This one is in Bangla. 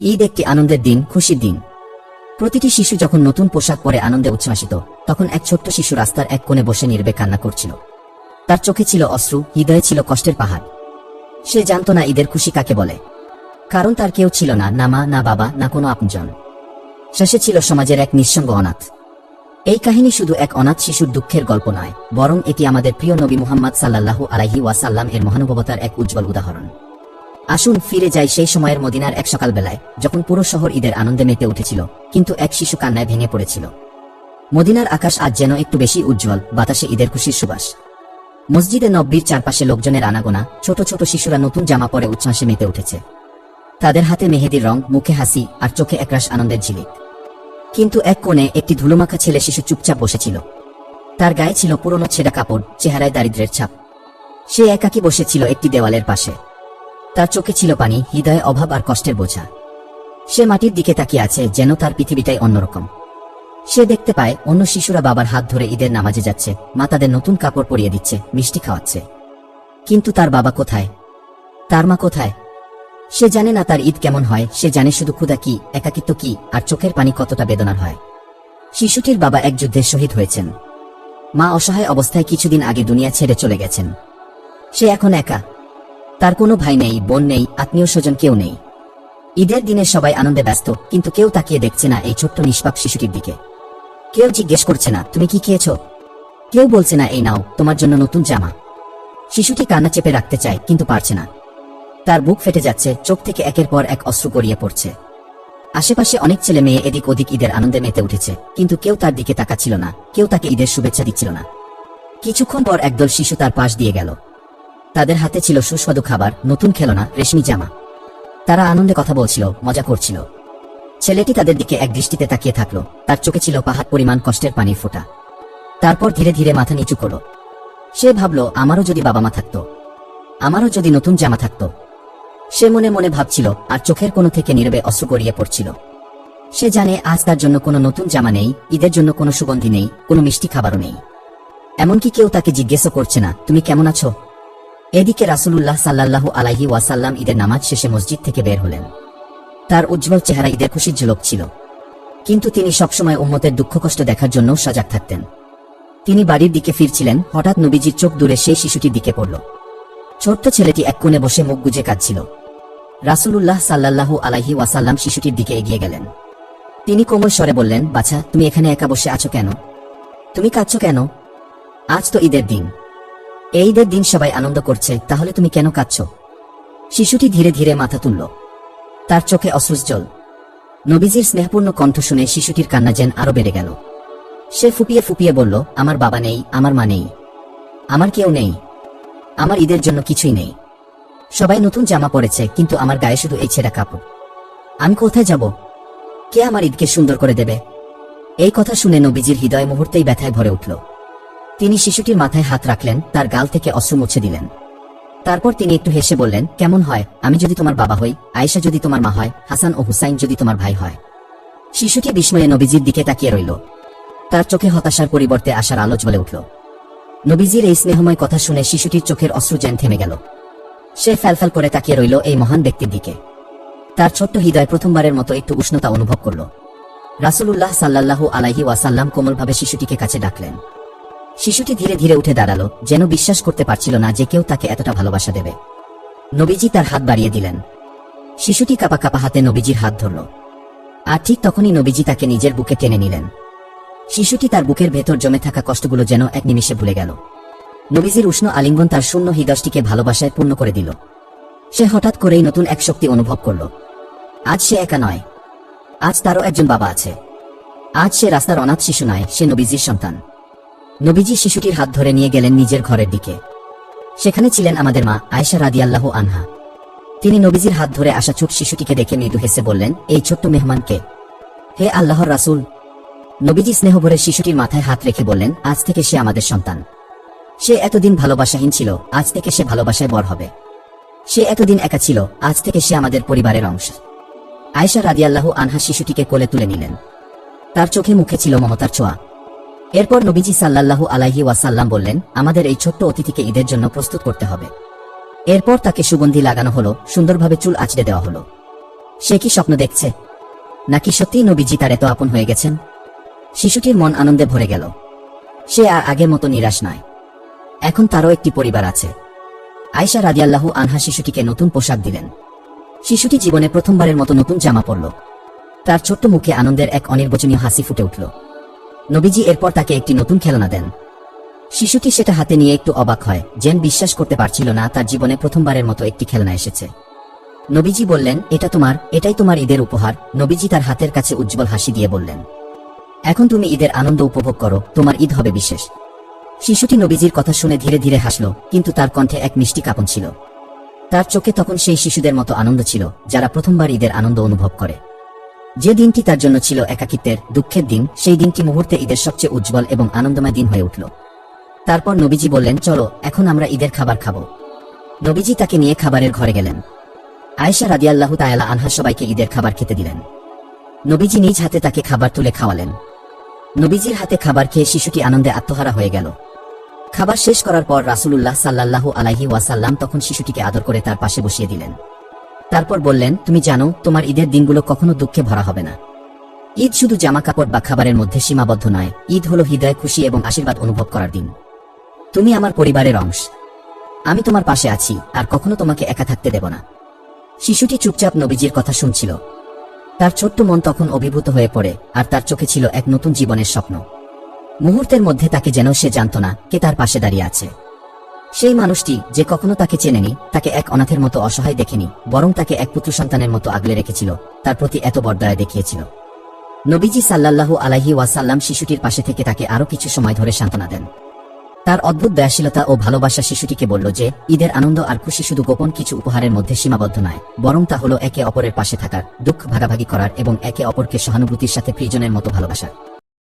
ঈদ একটি আনন্দের দিন, খুশির দিন। প্রতিটি শিশু যখন নতুন পোশাক পরে আনন্দে উচ্ছ্বাসিত, তখন এক ছোট্ট শিশু রাস্তার এক কোণে বসে নির্বে কান্না করছিল। তার চোখে ছিল অশ্রু, হৃদয়ে ছিল কষ্টের পাহাড়। সে জানত না ঈদের খুশি কাকে বলে। কারণ তার কেউ ছিল না না মা, না বাবা, না কোনো আপনজন। শেষে ছিল সমাজের এক নিঃসঙ্গ অনাথ। এই কাহিনী শুধু এক অনাথ শিশুর দুঃখের গল্প নয়, বরং এটি আমাদের প্রিয় নবী মুহাম্মদ সাল্লাল্লাহু আলাইহি ওয়াসাল্লাম এর মহানুভবতার এক উজ্জ্বল উদাহরণ। আসুন ফিরে যাই সেই সময়ের মদিনার এক সকালবেলায়, যখন পুরো শহর ঈদের আনন্দে মেতে উঠেছিল, কিন্তু এক শিশু কান্নায় ভেঙে পড়েছিল। মদিনার আকাশ আজ যেন একটু বেশি উজ্জ্বল, বাতাসে ঈদের খুশির সুবাস। মসজিদে নব্বীর চারপাশে লোকজনের আনাগোনা, ছোট ছোট শিশুরা নতুন জামা পরে উচ্ছ্বাসে মেতে উঠেছে। তাদের হাতে মেহেদির রং, মুখে হাসি আর চোখে একরাশ আনন্দের ঝিলিক। কিন্তু এক কোণে একটি ধুলোমাখা ছেলে শিশু চুপচাপ বসেছিল। তার গায়ে ছিল পুরনো ছেঁড়া কাপড়, চেহারায় দারিদ্রের ছাপ। সে একাকী বসেছিল একটি দেওয়ালের পাশে। তার চোখে ছিল পানি, হৃদয়ে অভাব আর কষ্টের বোঝা। সে মাটির দিকে তাকিয়ে আছে যেন তার পৃথিবীটাই অন্যরকম। সে দেখতে পায় অন্য শিশুরা বাবার হাত ধরে ঈদের নামাজে যাচ্ছে, মা তাদের নতুন কাপড় পরিয়ে দিচ্ছে, মিষ্টি খাওয়াচ্ছে। কিন্তু তার বাবা কোথায়? তার মা কোথায়? সে জানে না তার ঈদ কেমন হয়, সে জানে শুধু ক্ষুদা কি, একাকিত্ব কি, আর চোখের পানি কতটা বেদনার হয়। শিশুটির বাবা এক যুদ্ধে শহীদ হয়েছেন। মা অসহায় অবস্থায় কিছুদিন আগে দুনিয়া ছেড়ে চলে গেছেন। সে এখন একা। তার কোনো ভাই নেই, বোন নেই, আত্মীয় স্বজন কেউ নেই। ঈদের দিনে সবাই আনন্দে ব্যস্ত, কিন্তু কেউ তাকিয়ে দেখছে না এই ছোট্ট নিষ্পাপ শিশুটির দিকে। কেউ জিজ্ঞেস করছে না, তুমি কি খেয়েছ? কেউ বলছে না, এই নাও, তোমার জন্য নতুন জামা। শিশুটি কান্না চেপে রাখতে চায়, কিন্তু পারছে না। তার বুক ফেটে যাচ্ছে, চোখ থেকে একের পর এক অস্ত্র গড়িয়ে পড়ছে। আশেপাশে অনেক ছেলে মেয়ে এদিক ওদিক ঈদের আনন্দে মেতে উঠেছে, কিন্তু কেউ তার দিকে তাকাচ্ছিল না, কেউ তাকে ঈদের শুভেচ্ছা দিচ্ছিল না। কিছুক্ষণ পর একদল শিশু তার পাশ দিয়ে গেল। তাদের হাতে ছিল সুস্বাদু খাবার, নতুন খেলনা, রেশমি জামা। তারা আনন্দে কথা বলছিল, মজা করছিল। ছেলেটি তাদের দিকে এক দৃষ্টিতে তাকিয়ে থাকল, তার চোখে ছিল পাহাড় পরিমাণ কষ্টের পানির ফোঁটা। তারপর ধীরে ধীরে মাথা নিচু করল। সে ভাবল, আমারও যদি বাবা মা থাকতো, আমারও যদি নতুন জামা থাকতো। সে মনে মনে ভাবছিল, আর চোখের কোনো থেকে নীরবে অশ্রু গড়িয়ে পড়ছিল। সে জানে, আজ তার জন্য কোনো নতুন জামা নেই, ঈদের জন্য কোনো সুগন্ধি নেই, কোনো মিষ্টি খাবারও নেই। এমনকি কেউ তাকে জিজ্ঞেসও করছে না, তুমি কেমন আছো? এদিকে রাসুলুল্লাহ সাল্লাল্লাহু আলাইহি ওয়াসাল্লাম ঈদের নামাজ শেষে মসজিদ থেকে বের হলেন। তার উজ্জ্বল চেহারা ঈদের খুশির ঝলক ছিল। কিন্তু তিনি সবসময় উম্মতের দুঃখ কষ্ট দেখার জন্য সজাগ থাকতেন। তিনি বাড়ির দিকে ফিরছিলেন, হঠাৎ নবীজির চোখ দূরে সেই শিশুটির দিকে পড়ল। ছোট্ট ছেলেটি এক কোণে বসে মুখ গুজে কাঁদছিল। রাসুলুল্লাহ সাল্লাল্লাহু আলাইহি ওয়াসাল্লাম শিশুটির দিকে এগিয়ে গেলেন। তিনি কোমল স্বরে বললেন, বাছা, তুমি এখানে একা বসে আছো কেন? তুমি কাঁদছ কেন? আজ তো ঈদের দিন। এই ঈদের দিন সবাই আনন্দ করছে, তাহলে তুমি কেন কাঁদছ? শিশুটি ধীরে ধীরে মাথা তুলল। তার চোখে অশ্রুজ্জ্বল নবীজির স্নেহপূর্ণ কণ্ঠ শুনে শিশুটির কান্না যেন আরও বেড়ে গেল। সে ফুপিয়ে ফুপিয়ে বলল, আমার বাবা নেই, আমার মা নেই। আমার কেউ নেই। আমার ঈদের জন্য কিছুই নেই। সবাই নতুন জামা পরেছে, কিন্তু আমার গায়ে শুধু এই ছেঁড়া কাপড়। আমি কোথায় যাব? কে আমার ঈদকে সুন্দর করে দেবে? এই কথা শুনে নবীজির হৃদয় মুহূর্তেই ব্যথায় ভরে উঠল। তিনি শিশুটির মাথায় হাত রাখলেন, তার গাল থেকে অশ্রু মুছে দিলেন। তারপর তিনি একটু হেসে বললেন, কেমন হয়? আমি যদি তোমার বাবা হই, আয়েশা যদি তোমার মা হয়, হাসান ও হুসাইন যদি তোমার ভাই হয়। শিশুটি বিস্ময়ে নবীজির দিকে তাকিয়ে রইল। তার চোখে হতাশার পরিবর্তে আশার আলো জ্বলে উঠল। নবীজির এই স্নেহময় কথা শুনে শিশুটির চোখের অশ্রু যেন থেমে গেল। সে ফ্যালফ্যাল করে তাকিয়ে রইল এই মহান ব্যক্তির দিকে। তার ছোট্ট হৃদয় প্রথমবারের মতো একটু উষ্ণতা অনুভব করল। রাসুলুল্লাহ সাল্লাল্লাহু আলাইহি ওয়াসাল্লাম কোমলভাবে শিশুটিকে কাছে ডাকলেন। শিশুটি ধীরে ধীরে উঠে দাঁড়াল, যেন বিশ্বাস করতে পারছিল না যে কেউ তাকে এতটা ভালোবাসা দেবে। নবীজি তার হাত বাড়িয়ে দিলেন। শিশুটি কাপা কাপা হাতে নবীজির হাত ধরল। আর ঠিক তখনই নবীজি তাকে নিজের বুকে টেনে নিলেন। শিশুটি তার বুকের ভেতর জমে থাকা কষ্টগুলো যেন এক নিমিষে ভুলে গেল। নবীজির উষ্ণ আলিঙ্গন তার শূন্য হৃদয়টিকে ভালোবাসায় পূর্ণ করে দিল। সে হঠাৎ করেই নতুন এক শক্তি অনুভব করল। আজ সে একা নয়। আজ তারও একজন বাবা আছে। আজ সে রাস্তার অনাথ শিশু নয়, সে নবীজির সন্তান। নবীজি শিশুটির হাত ধরে নিয়ে গেলেন নিজের ঘরের দিকে। সেখানে ছিলেন আমাদের মা আয়েশা রাদিয়াল্লাহ আনহা। তিনি নবীজির হাত ধরে আসা ছোট শিশুটিকে দেখে মৃদু হেসে বললেন, এই ছোট্ট মেহমানকে হে আল্লাহর রাসূল। নবীজি স্নেহ ভরে শিশুটির মাথায় হাত রেখে বললেন, আজ থেকে সে আমাদের সন্তান। সে এতদিন ভালোবাসাহীন ছিল, আজ থেকে সে ভালোবাসায় বর হবে। সে এতদিন একা ছিল, আজ থেকে সে আমাদের পরিবারের অংশ। আয়েশা রাদিয়াল্লাহ আনহা শিশুটিকে কোলে তুলে নিলেন। তার চোখে মুখে ছিল মমতার ছোঁয়া। এরপর নবীজি সাল্লাল্লাহু আলাইহি ওয়াসাল্লাম বললেন, আমাদের এই ছোট্ট অতিথিকে ঈদের জন্য প্রস্তুত করতে হবে। এরপর তাকে সুগন্ধি লাগানো হলো, সুন্দরভাবে চুল আঁচড়ে দেওয়া হলো। সে কি স্বপ্ন দেখছে? নাকি সত্যিই নবীজি তার এত আপন হয়ে গেছেন? শিশুটির মন আনন্দে ভরে গেল। সে আর আগের মতো নিরাশ নয়। এখন তারও একটি পরিবার আছে। আয়সা রাদিয়াল্লাহু আনহা শিশুটিকে নতুন পোশাক দিলেন। শিশুটি জীবনে প্রথমবারের মতো নতুন জামা পরল। তার ছোট্ট মুখে আনন্দের এক অনির্বচনীয় হাসি ফুটে উঠল। নবীজি এরপর তাকে একটি নতুন খেলনা দেন। শিশুটি সেটা হাতে নিয়ে একটু অবাক হয়। জেন বিশ্বাস করতে পারছিল না, তার জীবনে প্রথমবারের মতো একটি খেলনা এসেছে। নবীজি বললেন, এটা তোমার, এটাই তোমার ঈদের উপহার। নবীজি তার হাতের কাছে উজ্জ্বল হাসি দিয়ে বললেন, এখন তুমি ঈদের আনন্দ উপভোগ করো, তোমার ঈদ হবে বিশেষ। শিশুটি নবীজির কথা শুনে ধীরে ধীরে হাসল, কিন্তু তার কণ্ঠে এক মিষ্টি কাপন ছিল। তার চোখে তখন সেই শিশুদের মতো আনন্দ ছিল, যারা প্রথমবার ঈদের আনন্দ অনুভব করে। যে দিনটি তার জন্য ছিল একাকিত্বের, দুঃখের দিন, সেই দিনটি মুহূর্তে ঈদের সবচেয়ে উজ্জ্বল এবং আনন্দময় দিন হয়ে উঠল। তারপর নবীজি বললেন, চলো, এখন আমরা ঈদের খাবার খাব। নবীজি তাকে নিয়ে খাবারের ঘরে গেলেন। আয়েশা রাদিয়াল্লাহু তায়ালা আনহা সবাইকে ঈদের খাবার খেতে দিলেন। নবীজি নিজ হাতে তাকে খাবার তুলে খাওয়ালেন। নবীজির হাতে খাবার খেয়ে শিশুটি আনন্দে আত্মহারা হয়ে গেল। খাবার শেষ করার পর রাসূলুল্লাহ সাল্লাল্লাহু আলাইহি ওয়াসাল্লাম তখন শিশুটিকে আদর করে তার পাশে বসিয়ে দিলেন। তারপর বললেন, তুমি জানো, তোমার ঈদের দিনগুলো কখনো দুঃখে ভরা হবে না। ঈদ শুধু জামা কাপড় বা খাবারের মধ্যে সীমাবদ্ধ নয়, ঈদ হলো হৃদয়, খুশি এবং আশীর্বাদ অনুভব করার দিন। তুমি আমার পরিবারের অংশ। আমি তোমার পাশে আছি, আর কখনো তোমাকে একা থাকতে দেব না। শিশুটি চুপচাপ নবীজির কথা শুনছিল। তার ছোট্ট মন তখন অভিভূত হয়ে পড়ে, আর তার চোখে ছিল এক নতুন জীবনের স্বপ্ন। মুহূর্তের মধ্যে তাকে যেন সে জানত না, কে তার পাশে দাঁড়িয়ে আছে। সেই মানুষটি যে কখনো তাকে চেনেনি, তাকে এক অনাথের মতো অসহায় দেখেনি, বরং তাকে এক পুত্র সন্তানের মতো আগলে রেখেছিল, তার প্রতি এত বরদয়া দেখিয়েছিল। নবীজি সাল্লাল্লাহু আলাইহি ওয়াসাল্লাম শিশুটির পাশে থেকে তাকে আরও কিছু সময় ধরে সান্ত্বনা দেন। তার অদ্ভুত দয়াশীলতা ও ভালোবাসা শিশুটিকে বলল যে, ঈদের আনন্দ আর খুশি শুধু গোপন কিছু উপহারের মধ্যে সীমাবদ্ধ নয়, বরং তা হলো একে অপরের পাশে থাকার, দুঃখ ভাগাভাগি করার এবং একে অপরকে সহানুভূতির সাথে প্রিয়জনের মতো ভালোবাসা